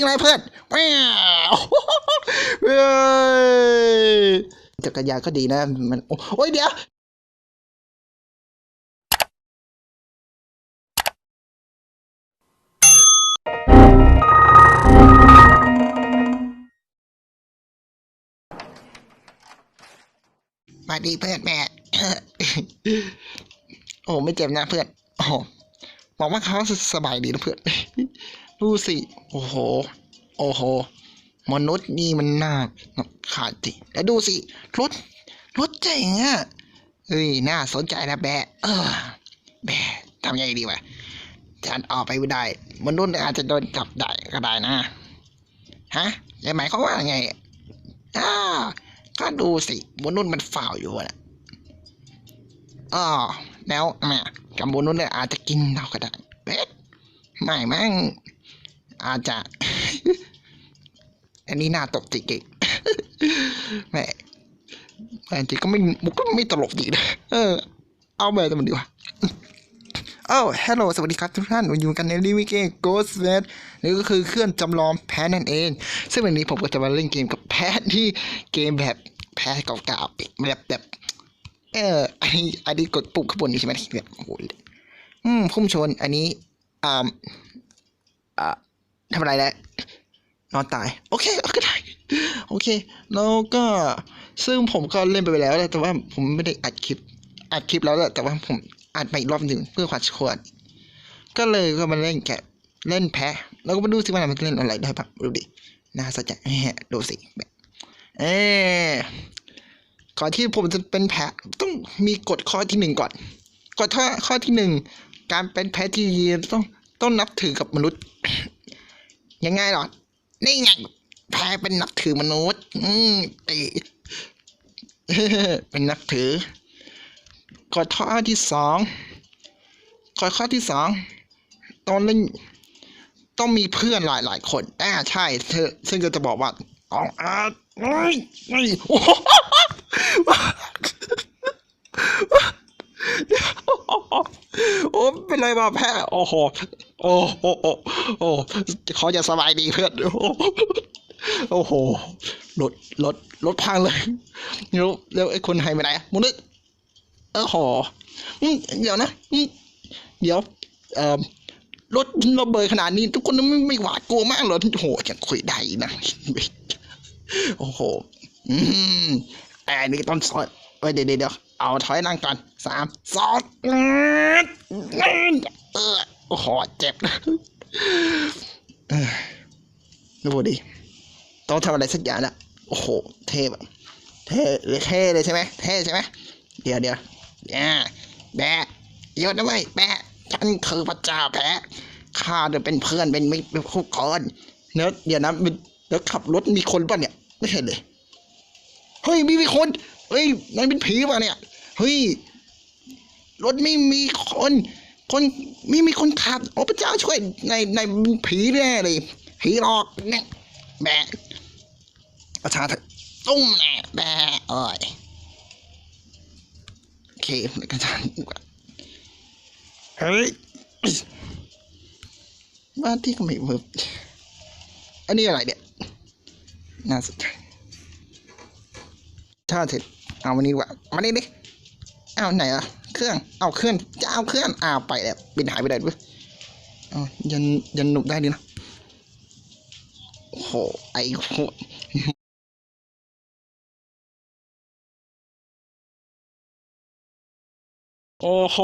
งเลยเพื่อนแม่เฮ้ยจักรยานก็ดีนะ มัน โอ้ยเดี๋ยวมาดีเพื่อนแม่ โอ้ไม่เจ็บนะเพื่อน โอ้หวังว่าเขาสบายดีนะเพื่อน ดูสิ โอ้โห โอ้โห มนุษย์นี่มันน่าขาดสิแล้วดูสิ รถ รถเจ๋งอะเฮ้ย น่าสนใจนะแบะเออ แบะทำยังไงดีวะฉันออกไปไม่ได้ มนุษย์อาจจะโดนจับได้ก็ได้นะ ฮะยังหมายเขามว่าไงอ้าก็ดูสิมนุษย์มันฝ่าวอยู่นะอ๋อแล้วแม่กับมนุษย์เนี่ยอาจจะกินเราก็ได้เบ็ดไม่มั้ง อาจจะ อันนี้น่าตกจริงๆแม่แม่จริงก็ไม่มุกก็ไม่ตลกดีนะเออ เอาแบบมันดีกว่าเอ้าฮัลโหลสวัสดีครับทุกท่านอยู่กันในรีวิเกม Ghost w e t นี่ก็คือเครื่องจำลองแพ้นั่นเอง ซึ่งวันนี้ผมก็จะมาเล่นเกมกับแพ้ที่เกมแบบแพ้เก่าๆแบบแบบ เอออันนี้อันนี้กดปุ่มข้างบนนี่ใช่ไหมเนี่ยโอ้โหอืมพุ่มชนอันนี้อ่า ทำอะไรแล้วนอนตาย โอเคก็ได้โอเค แล้วก็ซึ่งผมก็เล่นไปแล้วแหละแต่ว่าผมไม่ได้อัดคลิป อัดคลิปแล้วแหละแต่ว่าผมอัดไปอีกรอบหนึ่งเพื่อความชวร์ก็เลยก็มาเล่นแกะเล่นแพ้แล้วก็มาดูสิว่ามันเล่นอะไรได้บ้างดูดิน่าสนใจดูสิแบบเออก่อนที่ผมจะเป็นแพ้ต้องมีกฎข้อที่หนึ่งก่อนกฎข้อข้อที่หนึ่งการเป็นแพ้ที่ดีต้องต้องนับถือกับมนุษย์ ยังไงหรอ นี่ไง แพ้เป็นนับถือมนุษย์ อืมไอเป็นนับถือกฎข้อที่สองกฎข้อที่สองตอนเล่นต้องมีเพื่อนหลายหลายคนอ่าใช่เธอซึ่งก็จะบอกว่าอ๋ออาไม่ไม่โอ้ โอ้เป็นไรมาแพ้โอ้โหโอ้โหโอ้โอ้เขาจะสบายดีเพื่อนโอ้โหรถรถรถพังเลยแล้วแล้วไอ้คนไทยไปไหนมึงนึกเออโหอเดี๋ยวนะเดี๋ยว เอ่อรถระเบิดขนาดนี้ ทุกคนไม่ไม่หวาดกลัวมากเหรอโอ้โหจะคุยได้นะโอ้โหอืมแต่อันนี้ต้องสอนเอ้ยเดี๋ยวเดี๋ยว เอาถอยนั่งก่อนสามสองเออโอ้โหเจ็บดูดิต้องทำอะไรสักอย่างละโอ้โห เท่แบบเท่เลยเท่เลยใช่ไหมเท่ใช่ไหมเดี๋ยวเดี๋ยวอ่แบะหยุดนะเว้ยแบะฉันคือพระเจ้าแพ้ข้าจะเป็นเพื่อนเป็นมิตรเป็นคู่กรเนื้อเดี๋ยวนะแล้วขับรถมีคนป่ะเนี่ย ไม่เห็นเลย เฮ้ย มีมีคน เฮ้ยนั่นเป็นผีป่ะเนี่ย เฮ้ย รถไม่มีคน คนไม่มีคนขับ โอ้พระเจ้าช่วย ในในผีแน่เลย ผีหลอกเนี่ยแบะประชาเถอะตุ้มแน่แบะเอ้ยโอเคในกระชานดีกว่าเฮ้ยบ้านที่ก็ไม่เวิร์อันนี้อะไรเนี่ย น่าสนใจถ้าเสร็จเอาวันนี้ว่ามานี่ดิ อาไหนอะเครื่อง เอาเครื่องจะเอาเครื่องอ้าวไปแล้วบินหายไปไหนด้วยเอายันยันหนุกได้ดีนะโอ้โหไอ้โหโอ้โห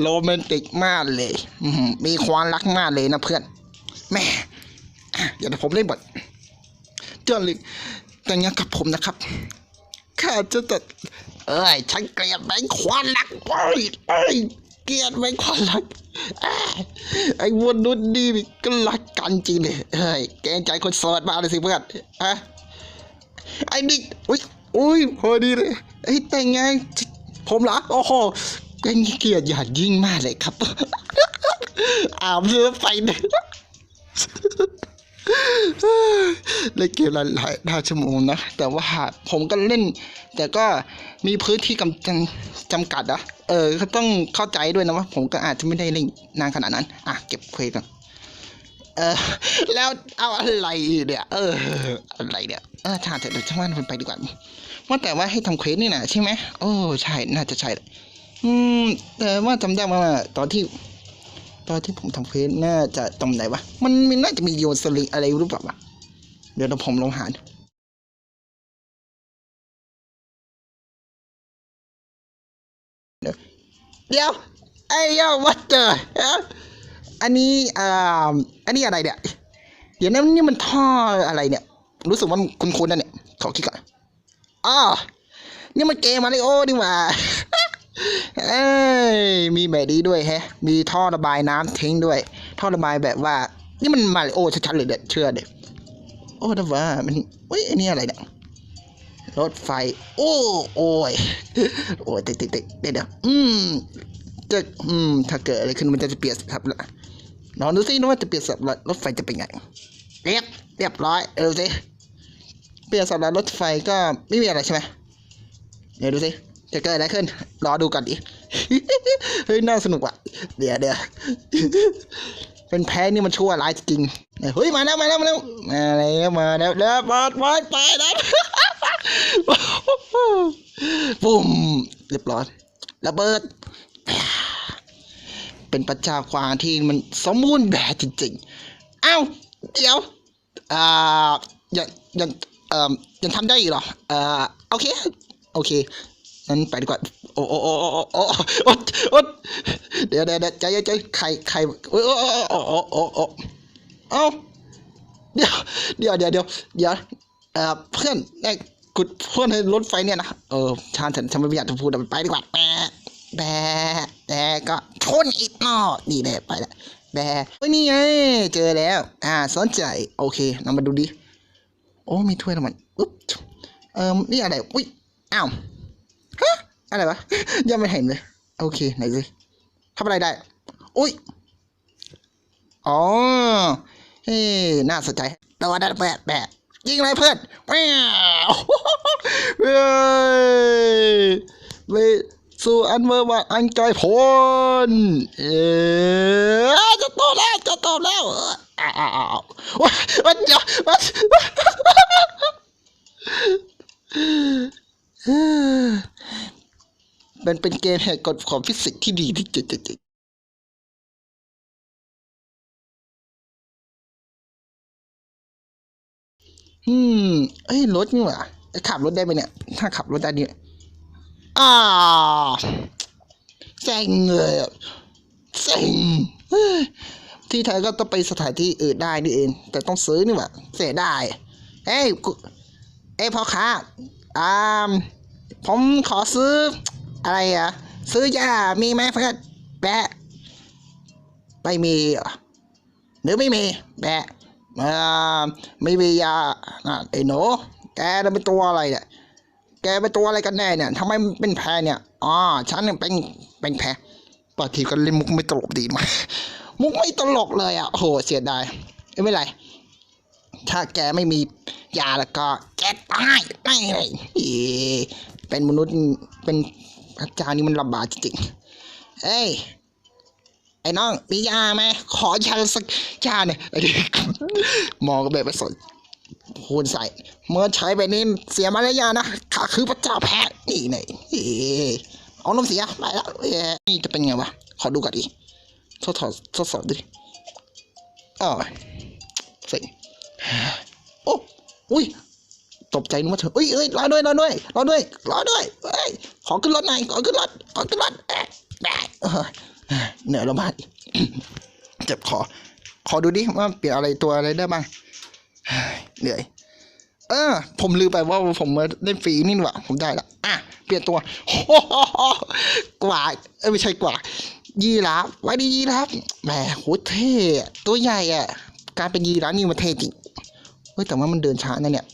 โรแมนติกมากเลย มีความรักมากเลยนะเพื่อน แม่อะเดี๋ยวผมเล่นบทเจ้าลิงแต่งงานกับผมนะครับ ข้าจะตัด เอ้ยฉันเกลียดแบงความรักเอ้ยเอ้ยเกลียดแบงความรักอ่าไอ้วนนุ่นนี่ก็รักกันจริงเลยเฮ้ยแกงใจคนโสดมาเลยสิเพื่อนอะไอ้นี่อุ้ยอุ้ยพอดีเลยไอ้แต่งงผมเหรอโอ้โหเป็นเกียรติอย่างยิ่งมากเลยครับอาบเรือไปเนี่ยเล่นเกมหลายหลายหลายชั่วโมงนะ แต่ว่าผมก็เล่น แต่ก็มีพื้นที่กำจำกัดอะเออก็ต้องเข้าใจด้วยนะว่า ผมก็อาจจะไม่ได้เล่นนานขนาดนั้น อะ เก็บเควสก่อนเออ แล้วเอาอะไรเนี่ยเออ อะไรเนี่ยเออชาเถอะเดี๋ยวช่างมันไปดีกว่าว่าแต่ว่าให้ทำเควสนี่นะใช่ไหมโอ้ใช่น่าจะใช่อืมแต่ว่าจำได้ว่าตอนที่ ตอนที่ผมทำเควสน่าจะตรงไหนวะมันมันน่าจะมีโยนสลิงอะไรหรือเปล่าวะเดี๋ยวเราผมลองหา เดี๋ยวเดี๋ยวไอ้เหี้ยวัดเจออันนี้อ่าอันนี้อะไรเนี่ยเดี๋ยวนะนี่มันท่ออะไรเนี่ย รู้สึกว่าคุ้นๆนะเนี่ยขอคิดก่อนอ๋อนี่มันเกมมาริโอนี่หว่าเอ้ยมีแบบนี้ด้วยแฮะ มีท่อระบายน้ำทิ้งด้วย ท่อระบายแบบว่า นี่มันมาริโอชัดๆเลยเด็ดเชื่อเด็ดโอ้แต่ว่ามันเฮ้ยอันนี้อะไรเนี่ย รถไฟ โอ้โอ้ยโอ้ยติดติดติดเดี๋ยวเดี๋ยวอืมจะอืมถ้าเกิดอะไรขึ้นมันจะเปลี่ยนสับละลองดูสิว่าจะเปลี่ยนสับละรถไฟจะเป็นไงเรียบเรียบร้อยเออดูสิเปลี่ยนสับละรถไฟก็ไม่มีอะไรใช่ไหมเดี๋ยวดูสิจะเกิดอะไรขึ้น รอดูก่อนดิเฮ้ยน่าสนุกว่ะ เดี๋ยวเดี๋ยวเป็นแพ้นี่มันชั่วร้ายจริงเฮ้ยมาแล้วมาแล้วมาแล้วมาแล้วมาแล้วแล้วมาไปไปแล้ว ปุ่มเรียบร้อยระเบิด เป็นประชาคกรที่มันสมบูรณ์แบบจริงๆเอ้าเดี๋ยวอ่ายังยังเอ่อยังทำได้อีกเหรออ่าโอเคโอเคนั้นไปดีกว่าโอ้โอ้โอ้โอ้โอ้โอ้โอ้เดี๋ยวเดี๋ยวใจใจใครใครโอ้โอ้โอ้โอ้โอ้โอ้เอ้าเดี๋ยวเดี๋ยวเดี๋ยวเดี๋ยวเดี๋ยวเพื่อน กุดเพื่อนในรถไฟเนี่ยนะ เออชาญฉันฉันไม่อยากจะพูดไปดีกว่าแปะแบะแบะก็ชนอีกนอนี่แหละไปละแบะเฮ้ยนี่ไงเจอแล้ว อ่าสนใจโอเคเรามาดูดิโอ้มีถ้วยรางวัลอุ๊บเอ่อนี่อะไรอุ้ยอ้าวฮะอะไรวะยังไม่เห็นเลยโอเคไหนสิทำอะไรได้ อุ้ยอ๋อเฮ้น่าสนใจตัวนั้นแปะแปะ ยิงเลยเพื่อนแว้าวเฮ้ยไปสู่อันเมื่อว่าอันไกลพ้นเออจะโตแล้วจะโตแล้วอ้าววันเดียววันเป็นเป็นเกมแห่งกฎของฟิสิกส์ที่ดีที่จริ อืมเอ้ยรถนี่หว่าขับรถได้ไหมเนี่ย ถ้าขับรถได้เนี่ยอ่าเซ็งเลยอะเซ็งที่ไทยก็ต้องไปสถานที่อื่นได้นี่เอง แต่ต้องซื้อนี่หว่าเสียได้เอ้ยกูเอ้ยพ่อค้าอ่าผมขอซื้ออะไรอะ ซื้อยามีไหมเพื่อนแปะไม่มีหรอหรือไม่มีแปะ อ่าไม่มียาอะไอ้หนูแกเป็นตัวอะไรเนี่ยแกเป็นตัวอะไรกันแน่เนี่ยทำไมมันเป็นแพเนี่ยอ๋อฉันเป็นเป็นแพรบางทีก็เล่นมุกไม่ตลกดีมากมุกไม่ตลกเลยอะโหเสียดายไม่เป็นไร ถ้าแกไม่มียาแล้วก็แกตายไม่เลยเอ๊ะเป็นมนุษย์เป็นพระเจ้านี่มันลำบากจริงๆเอ้ย ไอ้น้องมียาไหมขอยาสักยาเนี่ยไอเด็กมองก็แบบไม่สนพูดใส่ เมื่อใช้ไปนี่เสียมารยานะข้าคือพระเจ้าแพ้นี่ไงเอ๊ะเอาน้ำเสียไปแล้วนี่จะเป็นไงวะ ขอดูก่อนดิทดสอบทดสอบดิอ๋อเสิโอ้อุ้ยตกใจนึกว่าเธอเอ้ยเอ้ยรอด้วยรอด้วยรอด้วยรอด้วยเอ้ยขอขึ้นรถหน่อยขอขึ้นรถขอขึ้นรถเอ๊ะแอะ เหนื่อยแล้วมากเจ็บคอขอดูดิว่าเปลี่ยนอะไรตัวอะไรได้บ้างเหนื่อย เออ ผมลืมไปว่าผมมาเล่นฟรีนี่หว่าผมได้ละอะเปลี่ยนตัวกว่าเอ้ไม่ใช่กว่า ยีราฟไว้ดียีราฟแหมโหเท่ตัวใหญ่อะ การเป็นยีราฟนี่มันเท่จริงเฮ้ยแต่ว่ามันเดินช้านะเนี่ย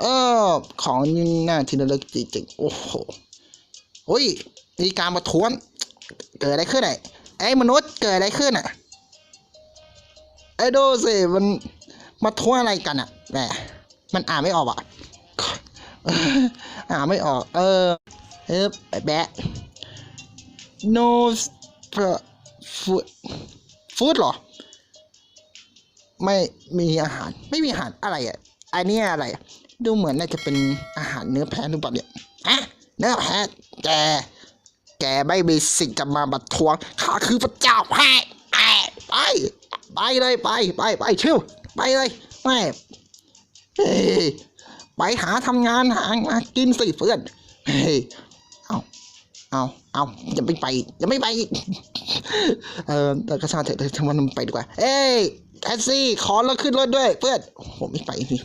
เออ ของนี่น่าที่ระลึกจริงๆโอ้โหเฮ้ยมีการประท้วง เกิดอะไรขึ้นไอ้ไอ้มนุษย์เกิดอะไรขึ้นอะ ไอ้ดูสิมันมาท้วงอะไรกันอะแหมมันอ่านไม่ออกอะอ่านไม่ออก เออเออแบะ no food food เหรอ ไม่มีอาหารไม่มีอาหารอะไรอะอันนี้อะไร ดูเหมือนน่าจะเป็นอาหารเนื้อแพะหรือเปล่าเนี่ยอะเนื้อแพะแก แกไม่มีสิทธิ์จะมาบัดทวงข้าคือพระเจ้าแพะไปไป ไปเลยไปไปไปเชิวไปเลยแม่ไปหาทำงานหามากินสิเพื่อนเอาเอาเอาอย่าไม่ไปอย่าไม่ไปเออแต่ก็ชางเถอะเดี๋ยวฉันมันไปดีกว่า เอ้ยแท็กซี่ขอเราขึ้นรถด้วย เพื่อนโอ้โหไม่ไปนี่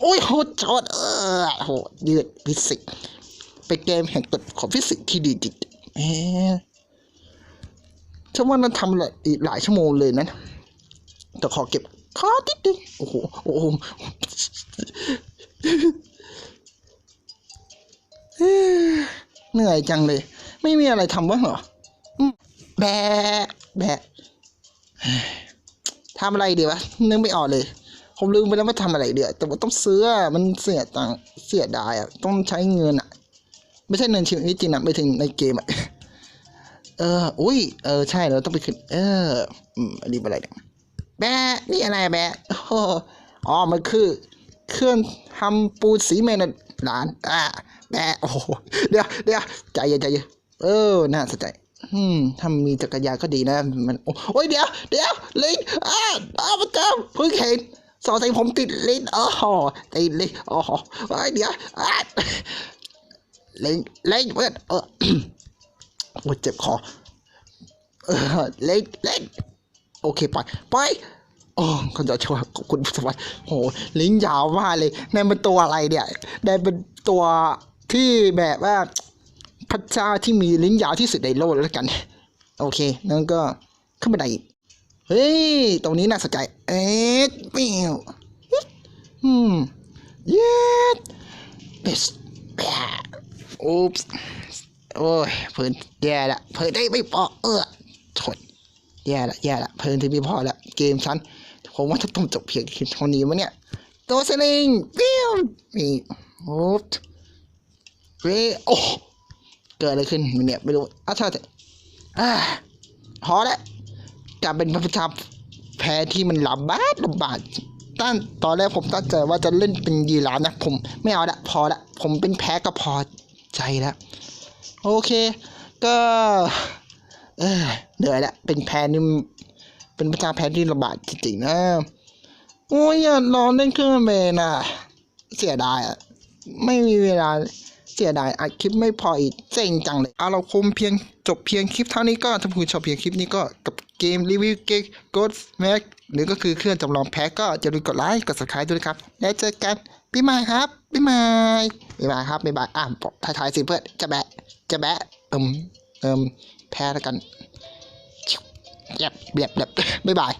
โอ้ยโหดจอดเออโหยืดฟิสิกส์เป็นเกมแห่งกฎของฟิสิกส์ที่ดีจริง เอ๊ะฉันว่านั้นทำละอีกหลายชั่วโมงเลยนะ แต่ขอเก็บขอติดนึงโอ้โห โอ้โหเหนื่อยจังเลย ไม่มีอะไรทำบ้างเหรอ แบะแบะทำอะไรดีวะ นึกไม่ออกเลย ผมลืมไปแล้วว่าทำอะไรเดียวแต่ว่าต้องซื้อ มันเสียตังค์เสียดายอะ ต้องใช้เงินอะ ไม่ใช่เงินชีวิตจริงนะไม่ถึงในเกมอะ เออ อุ้ย เออ ใช่ เราต้องไปขึ้น เออ อืมอันนี้อะไรเนี่ย แบะนี่อะไรแบะอ๋อ มันคือ เครื่องทำปูนสีเมนต์ร้าน อ่าแบะโอ้เดี๋ยวเดี๋ยวใจเย็นใจเย็น เออ น่าสนใจ อืมถ้ามีจักรยานก็ดีนะ มัน โอ้โอ้ยเดี๋ยว เดี๋ยว ลิงอ้าอ้าพระเจ้าเพิ่งเห็นสองใส่ผมติดลิ้นอ๋อติดลิ้นอ๋อเดี๋ยวอ้าลิงลิงเพื่อนเออ โอ้เจ็บคอเออเล่นเล่นโอเคไปไปโอ้คุณจะช่วขอบคุณสวัสดิ์โหลิ้นยาวมากเลยนั่นเป็นตัวอะไรเนี่ยนั่นเป็นตัวที่แบบว่าพระเจ้าที่มีลิ้นยาวที่สุดในโลกแล้วกัน โอเคนั่นก็ขึ้นบันไดอีกเฮ้ย ตรงนี้น่าสนใจ เอ๊ะปิ้วอืมเย็ดเบสแบะอุ๊ปส์ โอ้ยเพิ่นแย่ละเพิ่นได้ไม่พอเออชนแย่ละแย่ละเพิ่นที่ไม่พอละเกมฉันผมว่าจะต้องจบเพียงแค่เท่านี้วะเนี่ยตัวสลิงปิ้วมีโอ้เรโอ้เกิดอะไรขึ้นเนี่ยไม่รู้อะเท่าแต่อ่าพอแล้วจะเป็นพระชาแพ้ที่มันลำบากลำบากตั้งตอนแรกผมตั้งใจว่าจะเล่นเป็นยีราฟนะผมไม่เอาละพอละผมเป็นแพ้ก็พอใจแล้ว โอเค ก็ เออเหนื่อยละเป็นแพนนี่เป็นประจาแพนที่ระบาดจริงๆนะโอ้ยอย่ารอเล่นเครื่องเมนอะ เสียดายอะ ไม่มีเวลาเสียดายอัดคลิปไม่พออีกเจ๋งจังเลยเอาเราคมเพียงจบเพียงคลิปเท่านี้ก็ถ้าคุณชอบเพียงคลิปนี้ก็กับเกมรีวิวเกม God Mac หรือก็คือเครื่องจำลองแพ็กก็อย่าลืมกดไลค์กด subscribe ด้วยครับ แล้วเจอกัน ปีใหม่ครับปีใหม่ปีใหม่ครับปีใหม่อะบอกท้ายๆสิเพื่อนจะแบะจะแบะเอิมเอิมแพ้แล้วกันเย็บเบียบเบียบบ๊ายบาย